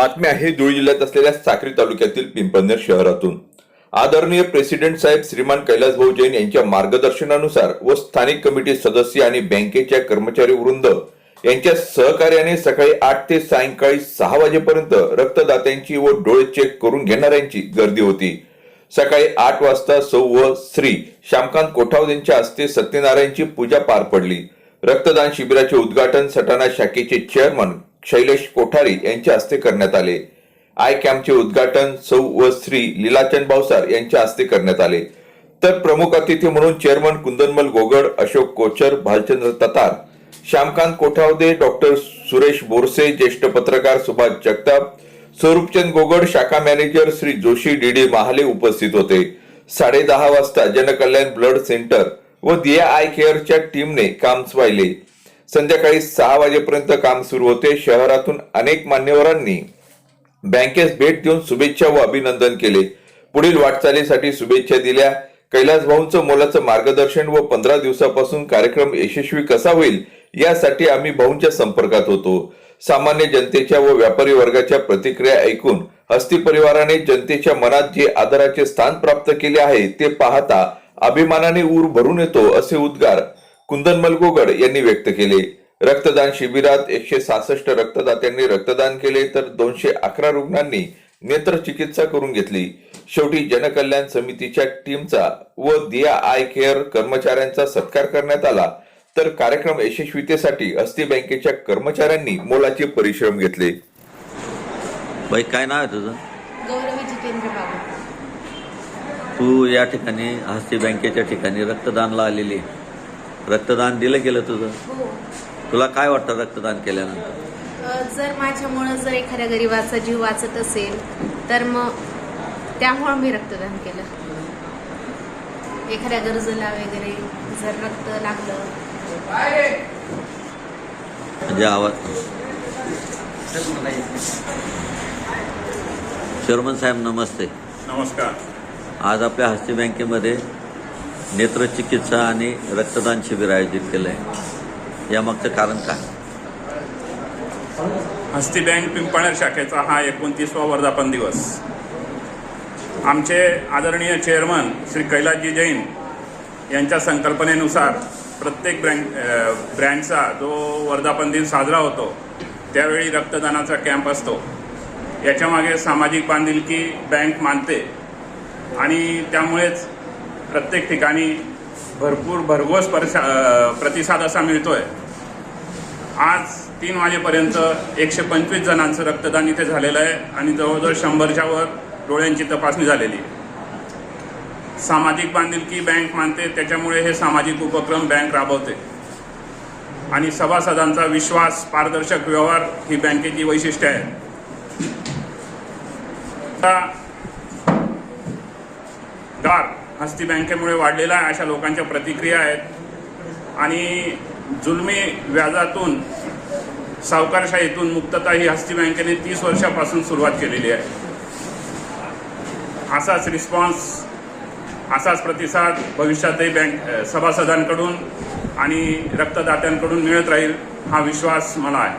हे धुळे जिल्ह्यात असलेल्या साक्री तालुक्यातील पिंपळनेर शहरातून. आदरणीय प्रेसिडेंट साहेब श्रीमान कैलास भाऊ जैन यांच्या मार्गदर्शनानुसार व स्थानिक कमिटी सदस्य आणि बँकेच्या कर्मचारी वृंद यांच्या सहकार्याने सकाळी आठ ते सायंकाळी सहा वाजेपर्यंत रक्तदात्यांची व डोळे चेक करून घेणाऱ्यांची गर्दी होती. सकाळी आठ वाजता सौ व श्री श्यामकांत कोठावद यांच्या हस्ते सत्यनारायणची पूजा पार पडली. रक्तदान शिबिराचे उद्घाटन सटाणा शाखेचे चेअरमन शैलेश कोठारी यांच्या हस्ते करण्यात आले. आय कॅम्पचे उद्घाटन सौ व श्री लीलाचंद भावसार यांच्या हस्ते करण्यात आले. तर प्रमुख अतिथी म्हणून चेअरमन कुंदनमल गोगड अशोक कोचर भालचंद्र ततार श्यामकांत कोठावदे डॉक्टर सुरेश बोरसे ज्येष्ठ पत्रकार सुभाष जगताप स्वरूपचंद गोगड शाखा मॅनेजर श्री जोशी डीडी महाले उपस्थित होते. साडे दहा वाजता जनकल्याण ब्लड सेंटर व दिया आय केअरच्या टीमने काम पाहिले संध्याकाळी सहा वाजेपर्यंत काम सुरू होते. शहरातून अनेक मान्यवरांनी बँकेस भेट देऊन शुभेच्छा व अभिनंदन केले. पुढील वाटचालीसाठी शुभेच्छा दिल्या. कैलास भाऊंचं मोलाचं मार्गदर्शन व पंधरा दिवसापासून कार्यक्रम यशस्वी कसा होईल यासाठी आम्ही भाऊंच्या संपर्कात होतो. सामान्य जनतेच्या व व्यापारी वर्गाच्या प्रतिक्रिया ऐकून हस्ती परिवाराने जनतेच्या मनात जे आदराचे स्थान प्राप्त केले आहे ते पाहता अभिमानाने ऊर भरून येतो असे उद्गार कुंदनमल गोगड यांनी व्यक्त केले. रक्तदान शिबिरात एकशे सहासष्ट रक्तदात्यांनी रक्तदान केले तर दोनशे अकरा रुग्णांनी नेत्रचिकित्सा करून घेतली. शेवटी जनकल्याण समितीच्या टीमचा व दिया आय केअर कर्मचाऱ्यांचा सत्कार करण्यात आला. तर कार्यक्रम यशस्वीतेसाठी हस्ती बँकेच्या कर्मचाऱ्यांनी मोलाचे परिश्रम घेतले. बाई काय नाव आहे तुझं? गौरवी जितेंद्र बाबू. तू या ठिकाणी हस्ती बँकेच्या ठिकाणी रक्तदानला आलेली आहे. रक्तदान दिलं गेलं तुझं? हो. तुला काय वाटतं रक्तदान केल्यानंतर? जर माझ्यामुळं जर एखाद्या गरीबाचा जीव वाचत असेल तर मग त्यामुळं मी रक्तदान केलं. एखाद्या गरजूला वगैरे जर रक्त लागलं. म्हणजे आवाज शर्मन साहेब नमस्ते. नमस्कार. आज आपल्या हस्ती बँकेमध्ये नेत्रचिकित्सा आणि रक्तदान शिबिर आयोजित केलं आहे यामागचं कारण काय? हस्ती बँक पिंपळनेर शाखेचा हा एकोणतीसवा वर्धापन दिवस. आमचे आदरणीय चेअरमन श्री कैलासजी जैन यांच्या संकल्पनेनुसार प्रत्येक ब्रँड ब्रँडचा जो वर्धापन दिन साजरा होतो त्यावेळी रक्तदानाचा कॅम्प असतो. याच्यामागे सामाजिक बांधिलकी बँक मानते आणि त्यामुळेच प्रत्येक ठिकाणी भरपूर भरघोस परसा प्रतिसाद असा मिळतोय. आज तीन वाजेपर्यंत एकशे पंचवीस जणांचं रक्तदान इथे झालेलं आहे आणि जवळजवळ शंभरच्या वर डोळ्यांची तपासणी झालेली आहे. सामाजिक बांधिलकी बँक मानते त्याच्यामुळे हे सामाजिक उपक्रम बँक राबवते. आणि सभासदांचा विश्वास पारदर्शक व्यवहार ही बँकेची वैशिष्ट्य आहेत गार हस्ती बँकेमुळे वाढलेला आहे अशा लोकांच्या प्रतिक्रिया आहेत. आणि जुलमी व्याजातून सावकारशाहीतून मुक्तता ही हस्ती बँकेने तीस वर्षापासून सुरुवात केलेली आहे. असाच रिस्पॉन्स असाच प्रतिसाद भविष्यातही बँक सभासदांकडून आणि रक्तदात्यांकडून मिळत राहील हा विश्वास मला आहे.